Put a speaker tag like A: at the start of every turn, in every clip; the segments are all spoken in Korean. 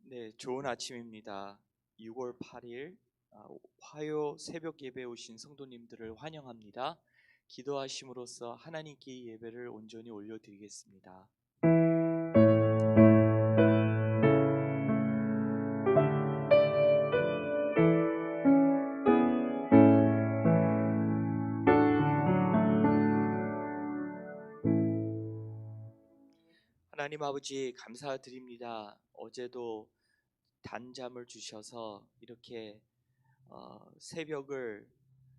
A: 네, 좋은 아침입니다. 6월 8일 아, 화요 새벽 예배 오신 성도님들을 환영합니다. 기도하심으로써 하나님께 예배를 온전히 올려드리겠습니다. 하나님 아버지 감사드립니다. 어제도 단잠을 주셔서 이렇게 어, 새벽을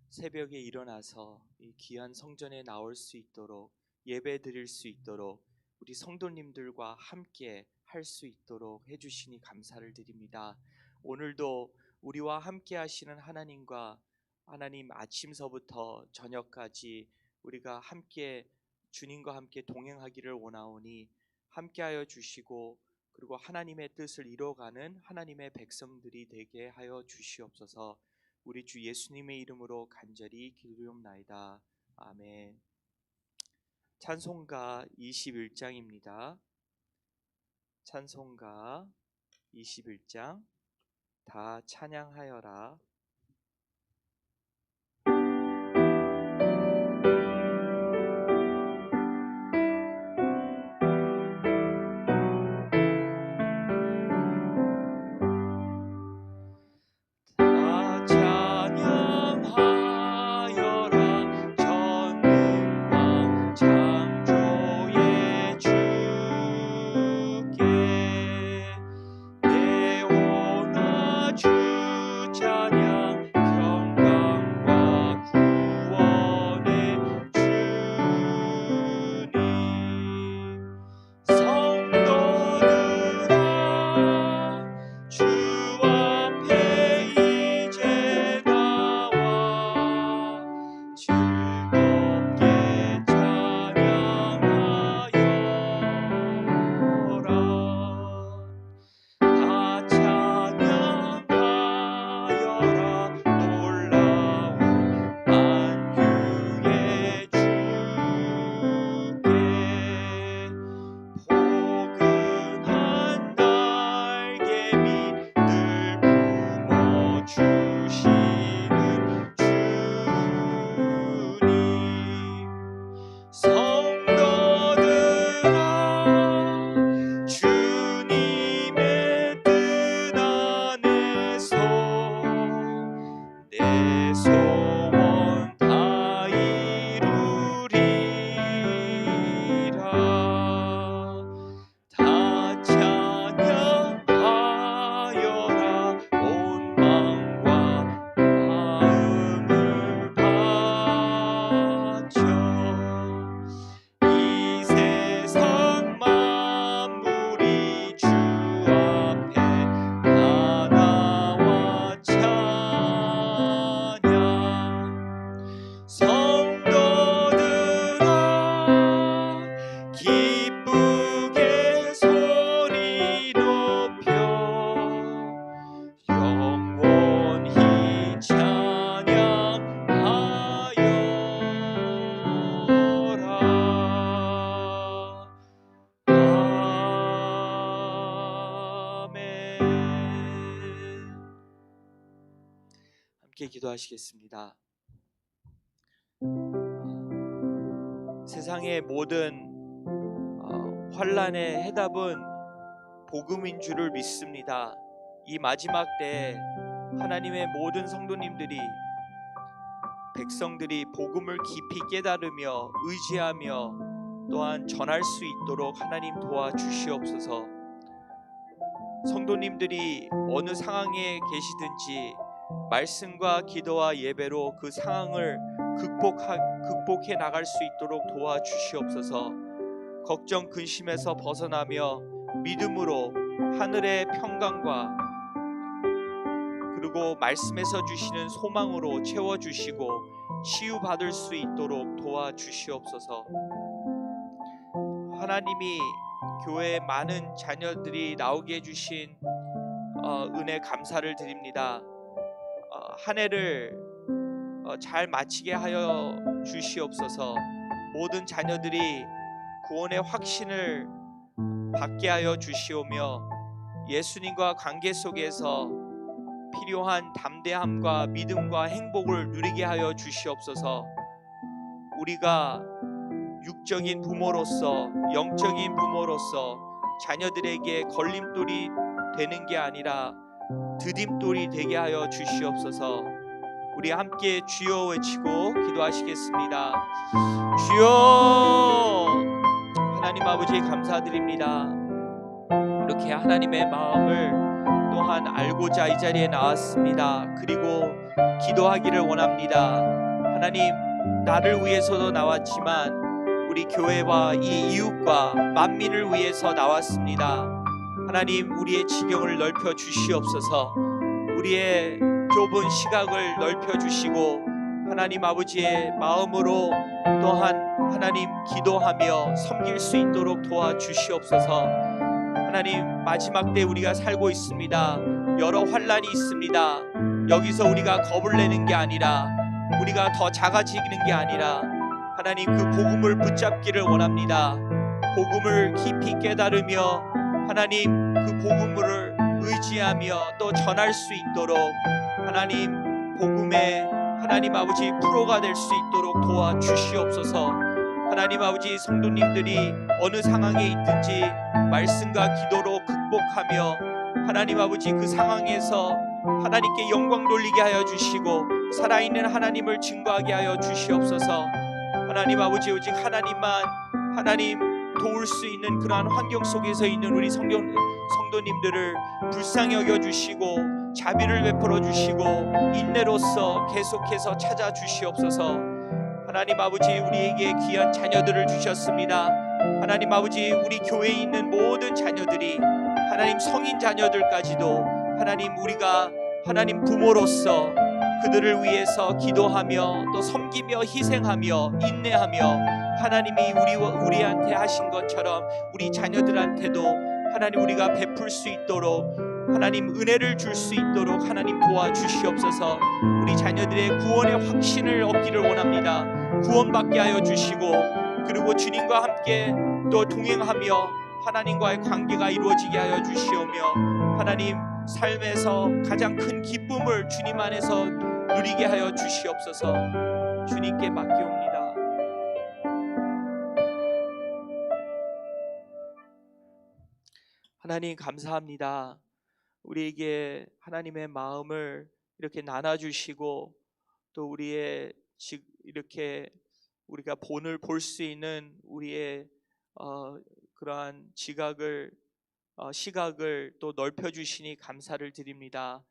A: 새벽에 일어나서 이 귀한 성전에 나올 수 있도록 예배 드릴 수 있도록 우리 성도님들과 함께 할 수 있도록 해주시니 감사를 드립니다. 오늘도 우리와 함께 하시는 하나님과 하나님 아침서부터 저녁까지 우리가 함께 주님과 함께 동행하기를 원하오니 함께하여 주시고 그리고 하나님의 뜻을 이뤄가는 하나님의 백성들이 되게 하여 주시옵소서. 우리 주 예수님의 이름으로 간절히 기도옵나이다. 아멘. 찬송가 21장입니다. 찬송가 21장 다 찬양하여라. 기도하시겠습니다. 어, 세상의 모든 어, 환란의 해답은 복음인 줄을 믿습니다. 이 마지막 때 하나님의 모든 성도님들이 백성들이 복음을 깊이 깨달으며 의지하며 또한 전할 수 있도록 하나님 도와주시옵소서. 성도님들이 어느 상황에 계시든지 말씀과 기도와 예배로 그 상황을 극복하, 극복해 나갈 수 있도록 도와주시옵소서. 걱정 근심에서 벗어나며 믿음으로 하늘의 평강과 그리고 말씀에서 주시는 소망으로 채워 주시고 치유 받을 수 있도록 도와주시옵소서. 하나님이 교회에 많은 자녀들이 나오게 해 주신 어, 은혜 감사를 드립니다. 어, 한 해를 어, 잘 마치게 하여 주시옵소서. 모든 자녀들이 구원의 확신을 받게 하여 주시오며 예수님과 관계 속에서 필요한 담대함과 믿음과 행복을 누리게 하여 주시옵소서. 우리가 육적인 부모로서 영적인 부모로서 자녀들에게 걸림돌이 되는 게 아니라 드딤돌이 되게 하여 주시옵소서. 우리 함께 주여 외치고 기도하시겠습니다. 주여 하나님 아버지 감사드립니다. 이렇게 하나님의 마음을 또한 알고자 이 자리에 나왔습니다. 그리고 기도하기를 원합니다. 하나님 나를 위해서도 나왔지만 우리 교회와 이 이웃과 만민을 위해서 나왔습니다. 하나님 우리의 지경을 넓혀 주시옵소서. 우리의 좁은 시각을 넓혀 주시고 하나님 아버지의 마음으로 또한 하나님 기도하며 섬길 수 있도록 도와 주시옵소서. 하나님 마지막 때 우리가 살고 있습니다. 여러 환란이 있습니다. 여기서 우리가 겁을 내는 게 아니라 우리가 더 작아지는 게 아니라 하나님 그 복음을 붙잡기를 원합니다. 복음을 깊이 깨달으며 하나님 그 복음을 의지하며 또 전할 수 있도록 하나님 복음의 하나님 아버지 프로가 될 수 있도록 도와 주시옵소서. 하나님 아버지 성도님들이 어느 상황에 있든지 말씀과 기도로 극복하며 하나님 아버지 그 상황에서 하나님께 영광 돌리게 하여 주시고 살아있는 하나님을 증거하게 하여 주시옵소서. 하나님 아버지 오직 하나님만 하나님 도울 수 있는 그러한 환경 속에서 있는 우리 성경 성도님들을 불쌍히 여겨 주시고 자비를 베풀어 주시고 인내로서 계속해서 찾아 주시옵소서. 하나님 아버지 우리에게 귀한 자녀들을 주셨습니다. 하나님 아버지 우리 교회에 있는 모든 자녀들이 하나님 성인 자녀들까지도 하나님 우리가 하나님 부모로서 그들을 위해서 기도하며 또 섬기며 희생하며 인내하며 하나님이 우리 우리한테 하신 것처럼 우리 자녀들한테도 하나님 우리가 베풀 수 있도록 하나님 은혜를 줄 수 있도록 하나님 도와주시옵소서. 우리 자녀들의 구원의 확신을 얻기를 원합니다. 구원받게 하여 주시고 그리고 주님과 함께 또 동행하며 하나님과의 관계가 이루어지게 하여 주시오며 하나님 삶에서 가장 큰 기쁨을 주님 안에서 누리게 하여 주시옵소서. 주님께 맡기옵니다. 하나님 감사합니다. 우리에게 하나님의 마음을 이렇게 나눠 주시고 또 우리의 이렇게 우리가 본을 볼 수 있는 우리의 어, 그러한 지각을 어, 시각을 또 넓혀 주시니 감사를 드립니다.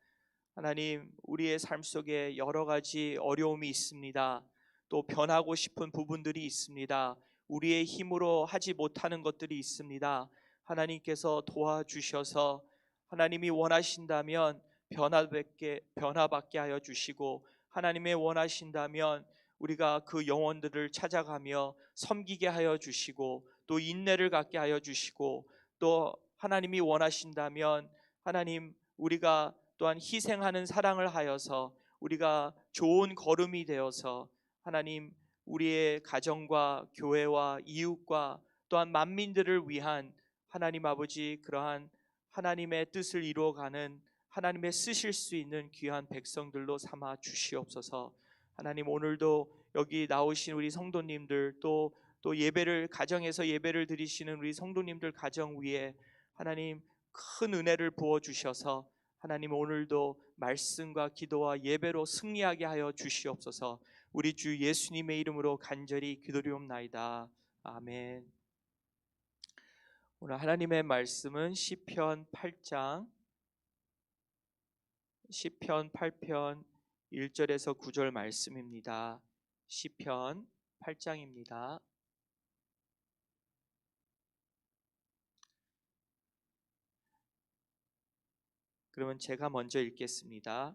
A: 하나님 우리의 삶 속에 여러 가지 어려움이 있습니다. 또 변하고 싶은 부분들이 있습니다. 우리의 힘으로 하지 못하는 것들이 있습니다. 하나님께서 도와주셔서 하나님이 원하신다면 변화받게 변화받게 하여 주시고 하나님의 원하신다면 우리가 그 영혼들을 찾아가며 섬기게 하여 주시고 또 인내를 갖게 하여 주시고 또 하나님이 원하신다면 하나님 우리가 또한 희생하는 사랑을 하여서 우리가 좋은 걸음이 되어서 하나님 우리의 가정과 교회와 이웃과 또한 만민들을 위한 하나님 아버지 그러한 하나님의 뜻을 이루어가는 하나님의 쓰실 수 있는 귀한 백성들로 삼아 주시옵소서. 하나님 오늘도 여기 나오신 우리 성도님들 또 또 예배를 가정에서 예배를 드리시는 우리 성도님들 가정 위에 하나님 큰 은혜를 부어 주셔서 하나님 오늘도 말씀과 기도와 예배로 승리하게 하여 주시옵소서. 우리 주 예수님의 이름으로 간절히 기도리옵나이다. 아멘. 오늘 하나님의 말씀은 시편 8장 시편 8편 1절에서 9절 말씀입니다. 시편 8장입니다. 그러면 제가 먼저 읽겠습니다.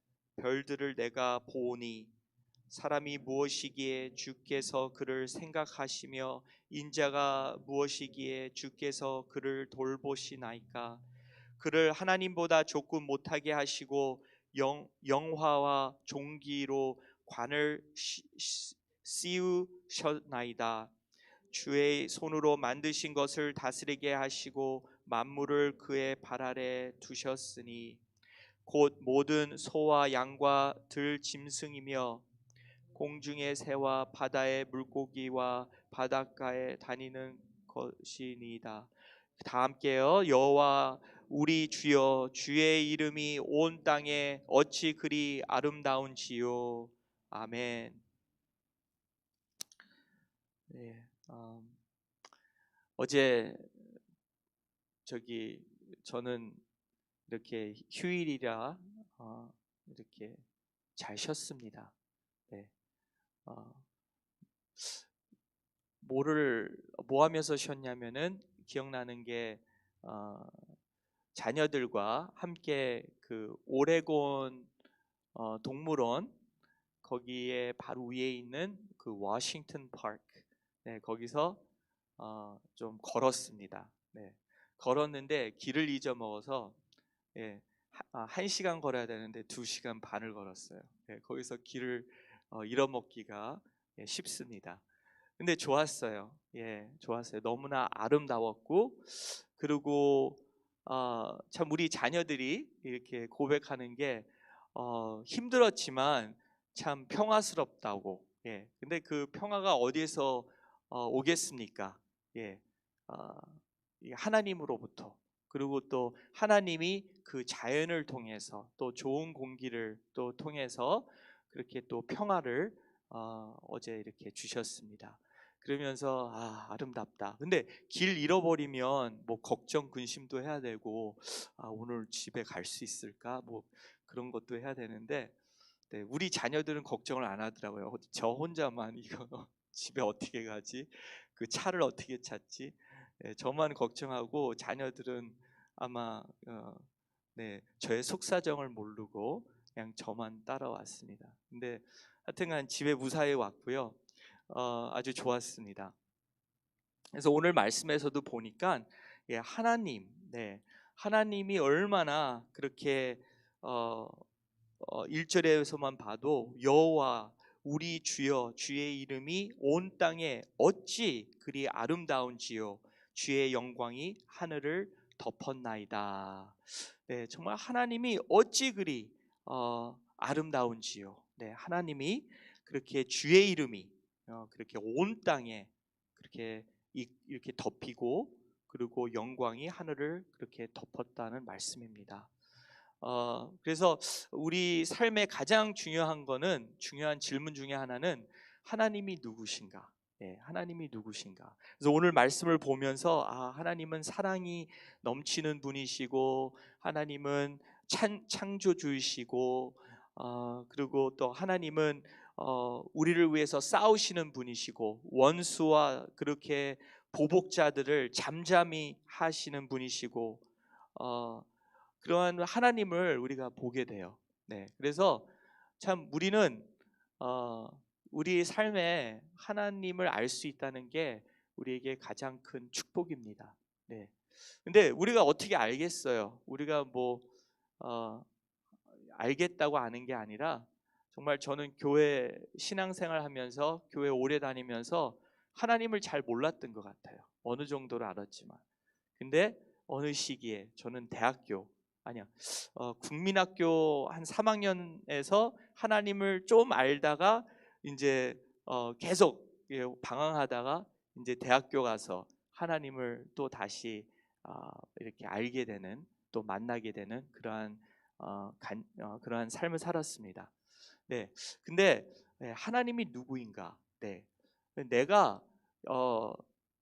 A: 별들을 내가 보오니 사람이 무엇이기에 주께서 그를 생각하시며 인자가 무엇이기에 주께서 그를 돌보시나이까? 그를 하나님보다 조금 못하게 하시고 영, 영화와 종기로 관을 씌우셨나이다. 주의 손으로 만드신 것을 다스리게 하시고 만물을 그의 발 아래 두셨으니 곧 모든 소와 양과 들 짐승이며 공중의 새와 바다의 물고기와 바닷가에 다니는 것이니이다. 다 함께요. 여호와 우리 주여 주의 이름이 온 땅에 어찌 그리 아름다운지요. 아멘. 네, 음, 어제 저기 저는 이렇게 휴일이라 어, 이렇게 잘 쉬었습니다. 네. 어, 뭐를 뭐 하면서 쉬었냐면은 기억나는 게 어, 자녀들과 함께 그 오레곤 어, 동물원 거기에 바로 위에 있는 그 워싱턴 파크 네, 거기서 어, 좀 걸었습니다. 네, 걸었는데 길을 잊어먹어서 예, 하- 아, 한 시간 걸어야 되는데 두 시간 반을 걸었어요. 예, 거기서 길을 어, 잃어먹기가 예, 쉽습니다. 근데 좋았어요. 예, 좋았어요. 너무나 아름다웠고 그리고 어, 참 우리 자녀들이 이렇게 고백하는 게 어, 힘들었지만 참 평화스럽다고. 예, 근데 그 평화가 어디에서 어, 오겠습니까? 예, 어, 이 하나님으로부터 그리고 또 하나님이 그 자연을 통해서 또 좋은 공기를 또 통해서 그렇게 또 평화를 어, 어제 이렇게 주셨습니다. 그러면서 아 아름답다. 근데 길 잃어버리면 뭐 걱정 근심도 해야 되고 아 오늘 집에 갈 수 있을까 뭐 그런 것도 해야 되는데 네, 우리 자녀들은 걱정을 안 하더라고요. 저 혼자만 이거 집에 어떻게 가지? 그 차를 어떻게 찾지? 예, 저만 걱정하고 자녀들은 아마 어, 네, 저의 속사정을 모르고 그냥 저만 따라왔습니다. 근데 하여튼간 집에 무사히 왔고요. 어, 아주 좋았습니다. 그래서 오늘 말씀에서도 보니까 예, 하나님, 네, 하나님이 얼마나 그렇게 어, 어, 1절에서만 봐도 여호와 우리 주여 주의 이름이 온 땅에 어찌 그리 아름다운지요 주의 영광이 하늘을 덮었나이다. 네, 정말 하나님이 어찌 그리 어, 아름다운지요. 네, 하나님이 그렇게 주의 이름이 어, 그렇게 온 땅에 그렇게 이, 이렇게 덮이고 그리고 영광이 하늘을 그렇게 덮었다는 말씀입니다. 어, 그래서 우리 삶의 가장 중요한 거는 중요한 질문 중에 하나는 하나님이 누구신가? 예, 하나님이 누구신가? 그래서 오늘 말씀을 보면서 아, 하나님은 사랑이 넘치는 분이시고 하나님은 찬, 창조주이시고 어, 그리고 또 하나님은 어, 우리를 위해서 싸우시는 분이시고 원수와 그렇게 보복자들을 잠잠히 하시는 분이시고 어, 그러한 하나님을 우리가 보게 돼요. 네, 그래서 참 우리는 어, 우리 삶에 하나님을 알 수 있다는 게 우리에게 가장 큰 축복입니다. 네. 근데 우리가 어떻게 알겠어요? 우리가 뭐 어, 알겠다고 아는 게 아니라 정말 저는 교회 신앙생활 하면서 교회 오래 다니면서 하나님을 잘 몰랐던 것 같아요. 어느 정도로 알았지만. 근데 어느 시기에 저는 대학교 아니야 어, 국민학교 한 3학년에서 하나님을 좀 알다가 이제 어, 계속 예, 방황하다가 이제 대학교 가서 하나님을 또 다시 어, 이렇게 알게 되는 또 만나게 되는 그러한 어, 간, 어, 그러한 삶을 살았습니다. 네, 근데 네, 하나님이 누구인가? 네, 내가 어,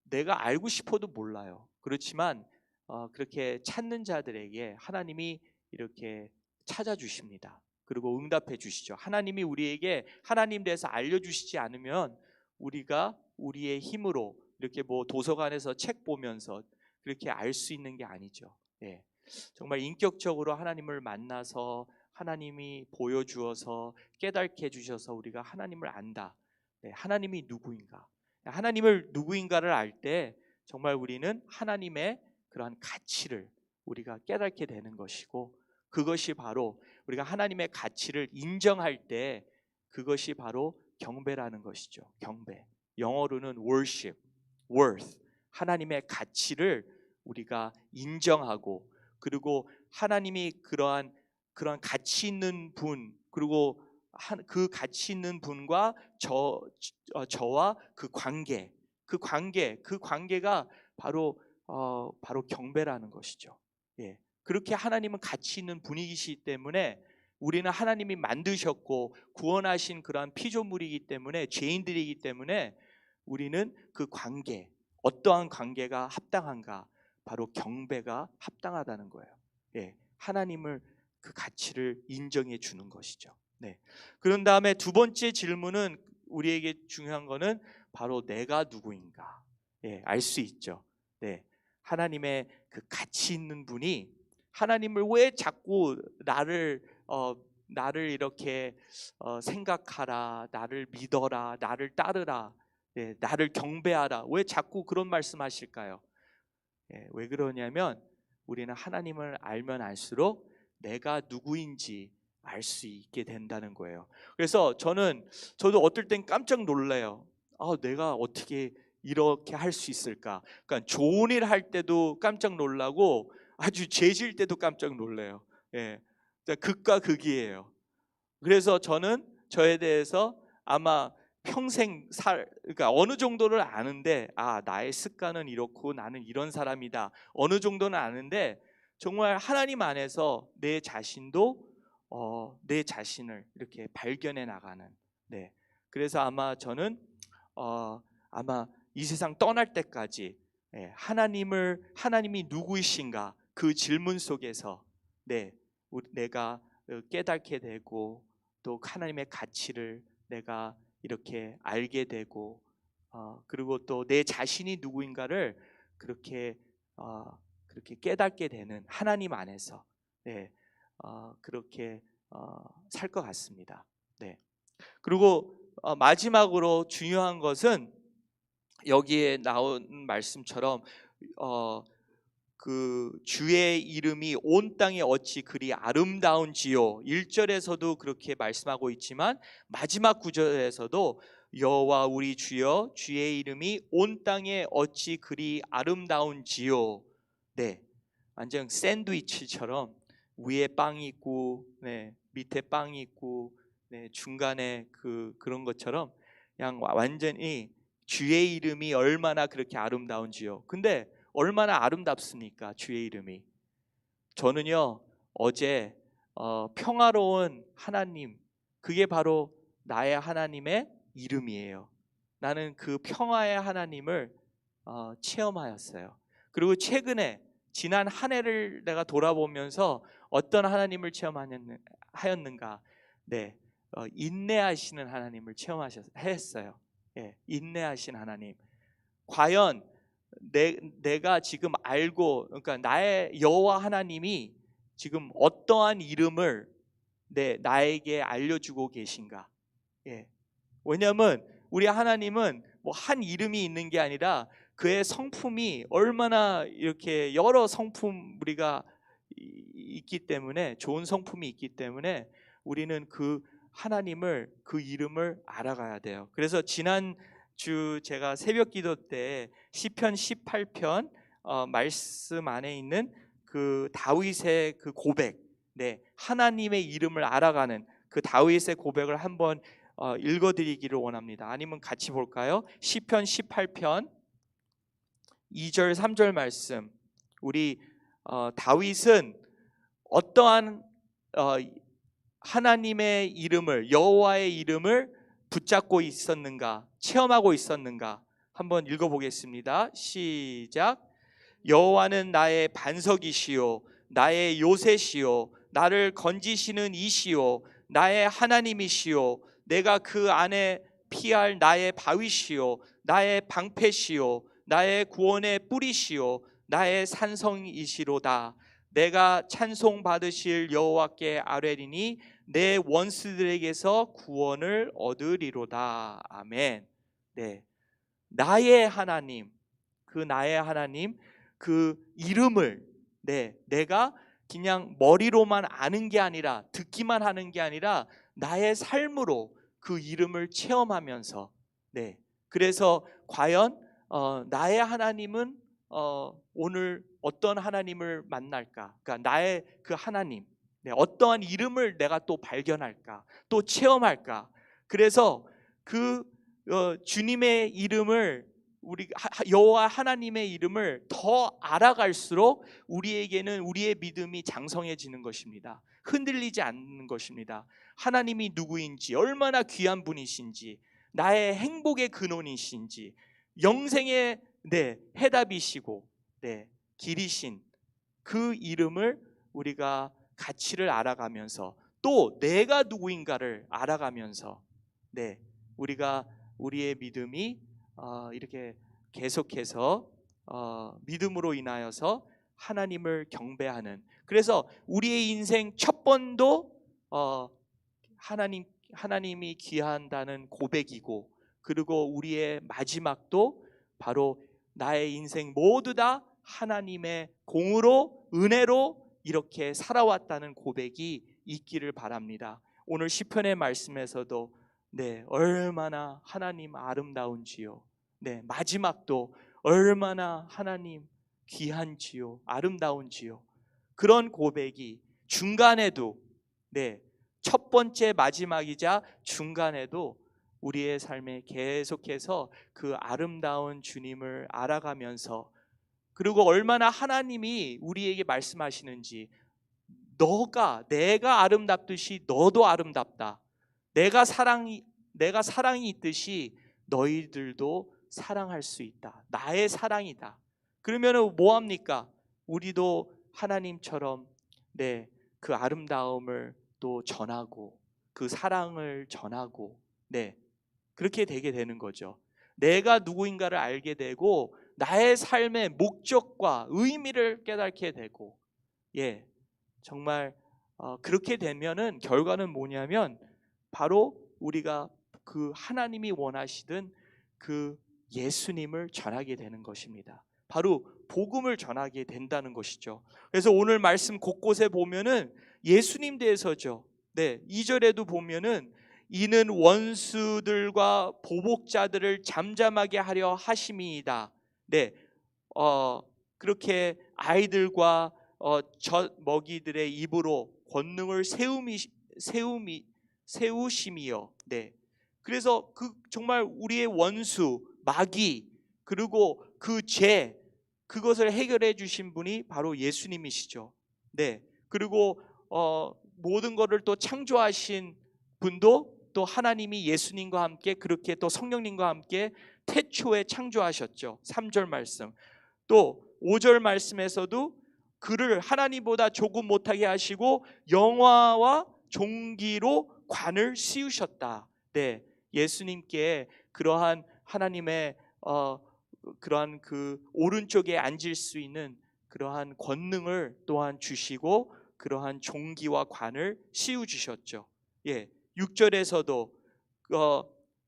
A: 내가 알고 싶어도 몰라요. 그렇지만 어, 그렇게 찾는 자들에게 하나님이 이렇게 찾아주십니다. 그리고 응답해 주시죠. 하나님이 우리에게 하나님 대해서 알려주시지 않으면 우리가 우리의 힘으로 이렇게 뭐 도서관에서 책 보면서 그렇게 알 수 있는 게 아니죠. 예. 정말 인격적으로 하나님을 만나서 하나님이 보여주어서 깨닫게 해주셔서 우리가 하나님을 안다. 네, 하나님이 누구인가? 하나님을 누구인가를 알 때 정말 우리는 하나님의 그러한 가치를 우리가 깨닫게 되는 것이고 그것이 바로 우리가 하나님의 가치를 인정할 때 그것이 바로 경배라는 것이죠. 경배. 영어로는 worship, worth. 하나님의 가치를 우리가 인정하고 그리고 하나님이 그러한 그러한 가치 있는 분 그리고 한- 그 가치 있는 분과 저 어, 저와 그 관계 그 관계 그 관계가 바로 어, 바로 경배라는 것이죠. 예. 그렇게 하나님은 가치 있는 분이시기 때문에 우리는 하나님이 만드셨고 구원하신 그러한 피조물이기 때문에 죄인들이기 때문에 우리는 그 관계 어떠한 관계가 합당한가 바로 경배가 합당하다는 거예요. 예. 하나님을 그 가치를 인정해 주는 것이죠. 네. 그런 다음에 두 번째 질문은 우리에게 중요한 거는 바로 내가 누구인가. 예, 알 수 있죠. 네. 하나님의 그 가치 있는 분이 하나님을 왜 자꾸 나를 어 나를 이렇게 어, 생각하라, 나를 믿어라, 나를 따르라, 예, 나를 경배하라. 왜 자꾸 그런 말씀하실까요? 예, 왜 그러냐면 우리는 하나님을 알면 알수록 내가 누구인지 알 수 있게 된다는 거예요. 그래서 저는 저도 어떨 땐 깜짝 놀래요. 아, 내가 어떻게 이렇게 할 수 있을까? 그러니까 좋은 일 할 때도 깜짝 놀라고 아주 죄질 때도 깜짝 놀래요. 예. 극과 극이에요. 그래서 저는 저에 대해서 아마 평생 살 그러니까 어느 정도를 아는데 아 나의 습관은 이렇고 나는 이런 사람이다 어느 정도는 아는데 정말 하나님 안에서 내 자신도 어, 내 자신을 이렇게 발견해 나가는 네 그래서 아마 저는 어, 아마 이 세상 떠날 때까지 예, 하나님을 하나님이 누구이신가 그 질문 속에서 네 내가 어, 깨닫게 되고 또 하나님의 가치를 내가 이렇게 알게 되고 어, 그리고 또 내 자신이 누구인가를 그렇게 어, 그렇게 깨닫게 되는 하나님 안에서 네, 어, 그렇게 어, 살것 같습니다. 네. 그리고 어, 마지막으로 중요한 것은 여기에 나온 말씀처럼 어, 그 주의 이름이 온 땅에 어찌 그리 아름다운지요. 1절에서도 그렇게 말씀하고 있지만 마지막 구절에서도 여호와 우리 주여 주의 이름이 온 땅에 어찌 그리 아름다운지요. 네. 완전 샌드위치처럼 위에 빵이 있고 네, 밑에 빵이 있고 네, 중간에 그 그런 것처럼 그냥 완전히 주의 이름이 얼마나 그렇게 아름다운지요. 근데 얼마나 아름답습니까? 주의 이름이. 저는요 어제 어, 평화로운 하나님 그게 바로 나의 하나님의 이름이에요. 나는 그 평화의 하나님을 어, 체험하였어요. 그리고 최근에 지난 한 해를 내가 돌아보면서 어떤 하나님을 체험하였는가? 네, 어, 인내하시는 하나님을 체험하셨어요. 예, 인내하신 하나님. 과연 내, 내가 지금 알고 그러니까 나의 여호와 하나님이 지금 어떠한 이름을 네, 나에게 알려주고 계신가? 예. 왜냐하면 우리 하나님은 뭐 한 이름이 있는 게 아니라 그의 성품이 얼마나 이렇게 여러 성품 우리가 이- 있기 때문에 좋은 성품이 있기 때문에 우리는 그 하나님을 그 이름을 알아가야 돼요. 그래서 지난 주 제가 새벽 기도 때 시편 18편 어, 말씀 안에 있는 그 다윗의 그 고백, 네 하나님의 이름을 알아가는 그 다윗의 고백을 한번 어, 읽어드리기를 원합니다. 아니면 같이 볼까요? 시편 18편 2절 3절 말씀. 우리 어, 다윗은 어떠한 어, 하나님의 이름을 여호와의 이름을 붙잡고 있었는가 체험하고 있었는가 한번 읽어보겠습니다. 시작. 여호와는 나의 반석이시요 나의 요새시요 나를 건지시는 이시요 나의 하나님이시요 내가 그 안에 피할 나의 바위시요 나의 방패시요 나의 구원의 뿌리시오 나의 산성이시로다 내가 찬송 받으실 여호와께 아뢰리니 내 원수들에게서 구원을 얻으리로다. 아멘. 네. 나의 하나님 그 나의 하나님 그 이름을 네 내가 그냥 머리로만 아는 게 아니라 듣기만 하는 게 아니라 나의 삶으로 그 이름을 체험하면서 네. 그래서 과연 어, 나의 하나님은 어, 오늘 어떤 하나님을 만날까? 그러니까 나의 그 하나님, 네, 어떠한 이름을 내가 또 발견할까? 또 체험할까? 그래서 그 어, 주님의 이름을 우리 하- 여호와 하나님의 이름을 더 알아갈수록 우리에게는 우리의 믿음이 장성해지는 것입니다. 흔들리지 않는 것입니다. 하나님이 누구인지, 얼마나 귀한 분이신지, 나의 행복의 근원이신지, 영생의 네, 해답이시고 네, 길이신 그 이름을 우리가 가치를 알아가면서 또 내가 누구인가를 알아가면서 네, 우리가 우리의 믿음이 어, 이렇게 계속해서 어, 믿음으로 인하여서 하나님을 경배하는 그래서 우리의 인생 첫 번도 어, 하나님 하나님이 귀한다는 고백이고 그리고 우리의 마지막도 바로 나의 인생 모두 다 하나님의 공으로 은혜로 이렇게 살아왔다는 고백이 있기를 바랍니다. 오늘 시편의 말씀에서도 네, 얼마나 하나님 아름다운지요. 네, 마지막도 얼마나 하나님 귀한지요. 아름다운지요. 그런 고백이 중간에도 네, 첫 번째 마지막이자 중간에도 우리의 삶에 계속해서 그 아름다운 주님을 알아가면서 그리고 얼마나 하나님이 우리에게 말씀하시는지 너가 내가 아름답듯이 너도 아름답다. 내가 사랑이 내가 사랑이 있듯이 너희들도 사랑할 수 있다. 나의 사랑이다. 그러면은 뭐 합니까? 우리도 하나님처럼 네, 그 아름다움을 또 전하고 그 사랑을 전하고 네. 그렇게 되게 되는 거죠. 내가 누구인가를 알게 되고 나의 삶의 목적과 의미를 깨닫게 되고 예. 정말 어, 그렇게 되면은 결과는 뭐냐면 바로 우리가 그 하나님이 원하시던 그 예수님을 전하게 되는 것입니다. 바로 복음을 전하게 된다는 것이죠. 그래서 오늘 말씀 곳곳에 보면은 예수님 대해서죠. 네, 2절에도 보면은 이는 원수들과 보복자들을 잠잠하게 하려 하심이다. 네, 어, 그렇게 아이들과 어, 젖 먹이들의 입으로 권능을 세움이 세움이 세우심이요. 네, 그래서 그 정말 우리의 원수 마귀 그리고 그 죄 그것을 해결해 주신 분이 바로 예수님이시죠. 네, 그리고 어, 모든 것을 또 창조하신 분도 또 하나님이 예수님과 함께 그렇게 또 성령님과 함께 태초에 창조하셨죠. 3절 말씀. 또 5절 말씀에서도 그를 하나님보다 조금 못하게 하시고 영화와 종기로 관을 씌우셨다. 네. 예수님께 그러한 하나님의 어 그러한 그 오른쪽에 앉을 수 있는 그러한 권능을 또한 주시고 그러한 종기와 관을 씌워 주셨죠. 예. 6절에서도 어,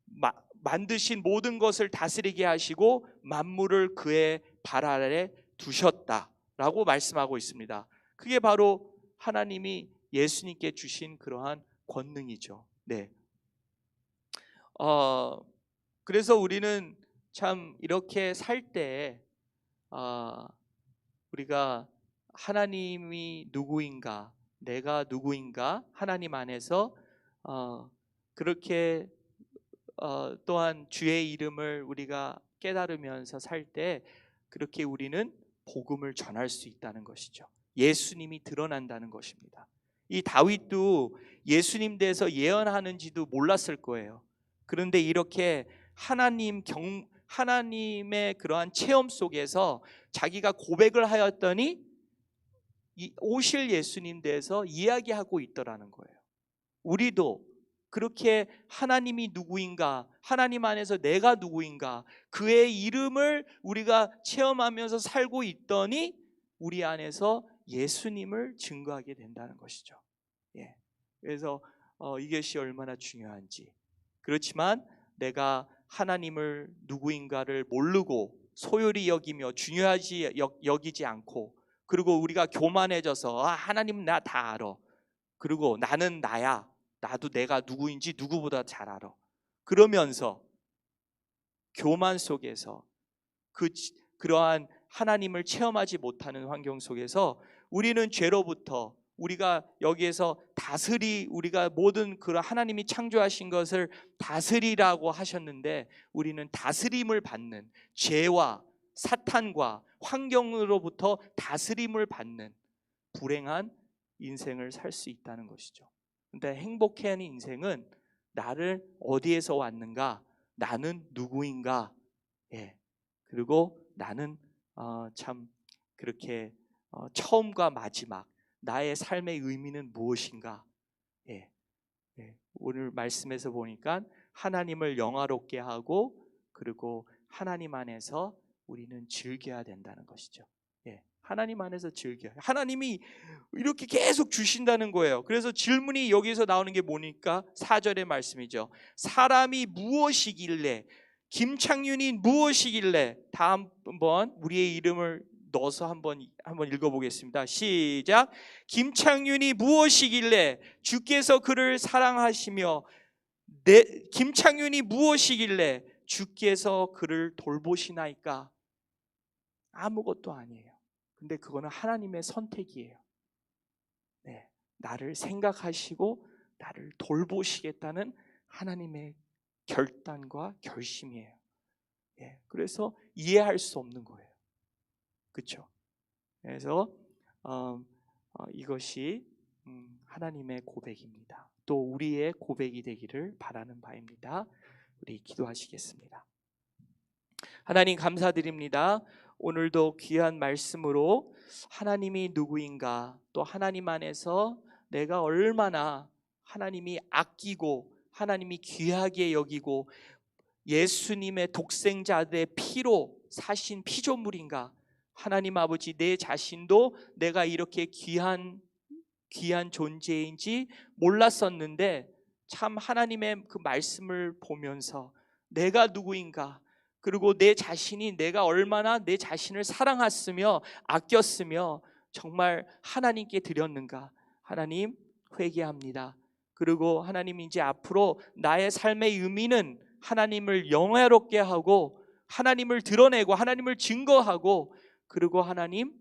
A: 마, 만드신 모든 것을 다스리게 하시고 만물을 그의 발 아래 두셨다라고 말씀하고 있습니다. 그게 바로 하나님이 예수님께 주신 그러한 권능이죠. 네. 어, 그래서 우리는 참 이렇게 살때 어, 우리가 하나님이 누구인가, 내가 누구인가, 하나님 안에서 어, 그렇게 어, 또한 주의 이름을 우리가 깨달으면서 살 때 그렇게 우리는 복음을 전할 수 있다는 것이죠. 예수님이 드러난다는 것입니다. 이 다윗도 예수님 대해서 예언하는지도 몰랐을 거예요. 그런데 이렇게 하나님 경 하나님의 그러한 체험 속에서 자기가 고백을 하였더니 이 오실 예수님 대해서 이야기하고 있더라는 거예요. 우리도 그렇게 하나님이 누구인가, 하나님 안에서 내가 누구인가, 그의 이름을 우리가 체험하면서 살고 있더니 우리 안에서 예수님을 증거하게 된다는 것이죠. 예. 그래서 어, 이것이 얼마나 중요한지. 그렇지만 내가 하나님을 누구인가를 모르고 소홀히 여기며 중요하지 여, 여기지 않고 그리고 우리가 교만해져서 아, 하나님은 나다 알아. 그리고 나는 나야. 나도 내가 누구인지 누구보다 잘 알아. 그러면서 교만 속에서 그 그러한 하나님을 체험하지 못하는 환경 속에서 우리는 죄로부터 우리가 여기에서 다스리 우리가 모든 그 하나님이 창조하신 것을 다스리라고 하셨는데 우리는 다스림을 받는 죄와 사탄과 환경으로부터 다스림을 받는 불행한 인생을 살 수 있다는 것이죠. 근데 행복해하는 인생은 나를 어디에서 왔는가? 나는 누구인가? 예. 그리고 나는 어, 참 그렇게 어, 처음과 마지막 나의 삶의 의미는 무엇인가? 예. 예. 오늘 말씀에서 보니까 하나님을 영화롭게 하고 그리고 하나님 안에서 우리는 즐겨야 된다는 것이죠. 예. 하나님 안에서 즐겨. 하나님이 이렇게 계속 주신다는 거예요. 그래서 질문이 여기서 나오는 게 뭐니까 4절의 말씀이죠. 사람이 무엇이길래 김창윤이 무엇이길래 다음 번 우리의 이름을 넣어서 한번 한번 읽어보겠습니다. 시작. 김창윤이 무엇이길래 주께서 그를 사랑하시며 내 김창윤이 무엇이길래 주께서 그를 돌보시나이까? 아무것도 아니에요. 근데 그거는 하나님의 선택이에요. 네, 나를 생각하시고 나를 돌보시겠다는 하나님의 결단과 결심이에요. 예, 그래서 이해할 수 없는 거예요. 그렇죠? 그래서 어, 어, 이것이 음, 하나님의 고백입니다. 또 우리의 고백이 되기를 바라는 바입니다. 우리 기도하시겠습니다. 하나님 감사드립니다. 오늘도 귀한 말씀으로 하나님이 누구인가 또 하나님 안에서 내가 얼마나 하나님이 아끼고 하나님이 귀하게 여기고 예수님의 독생자들의 피로 사신 피조물인가 하나님 아버지 내 자신도 내가 이렇게 귀한 귀한 존재인지 몰랐었는데 참 하나님의 그 말씀을 보면서 내가 누구인가 그리고 내 자신이 내가 얼마나 내 자신을 사랑했으며 아꼈으며 정말 하나님께 드렸는가 하나님 회개합니다. 그리고 하나님 이제 앞으로 나의 삶의 의미는 하나님을 영화롭게 하고 하나님을 드러내고 하나님을 증거하고 그리고 하나님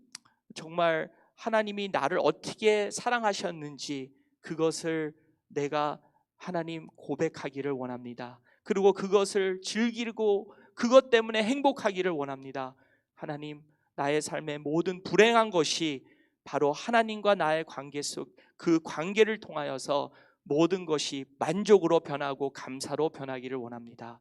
A: 정말 하나님이 나를 어떻게 사랑하셨는지 그것을 내가 하나님 고백하기를 원합니다. 그리고 그것을 즐기고 그것 때문에 행복하기를 원합니다. 하나님, 나의 삶의 모든 불행한 것이 바로 하나님과 나의 관계 속 그 관계를 통하여서 모든 것이 만족으로 변하고 감사로 변하기를 원합니다.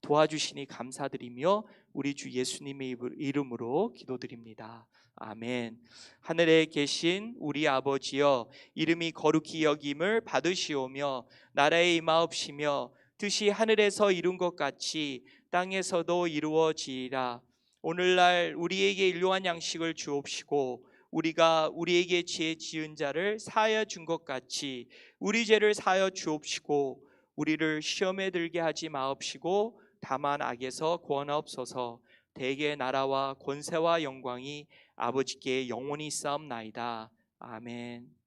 A: 도와주시니 감사드리며 우리 주 예수님의 이름으로 기도드립니다. 아멘. 하늘에 계신 우리 아버지여 이름이 거룩히 여김을 받으시오며 나라에 임하옵시며 뜻이 하늘에서 이룬 것 같이 땅에서도 이루어지리라. 오늘날 우리에게 일용한 양식을 주옵시고 우리가 우리에게 죄 지은 자를 사하여 준 것 같이 우리 죄를 사하여 주옵시고 우리를 시험에 들게 하지 마옵시고 다만 악에서 구원하옵소서. 대개 나라와 권세와 영광이 아버지께 영원히 싸움나이다. 아멘.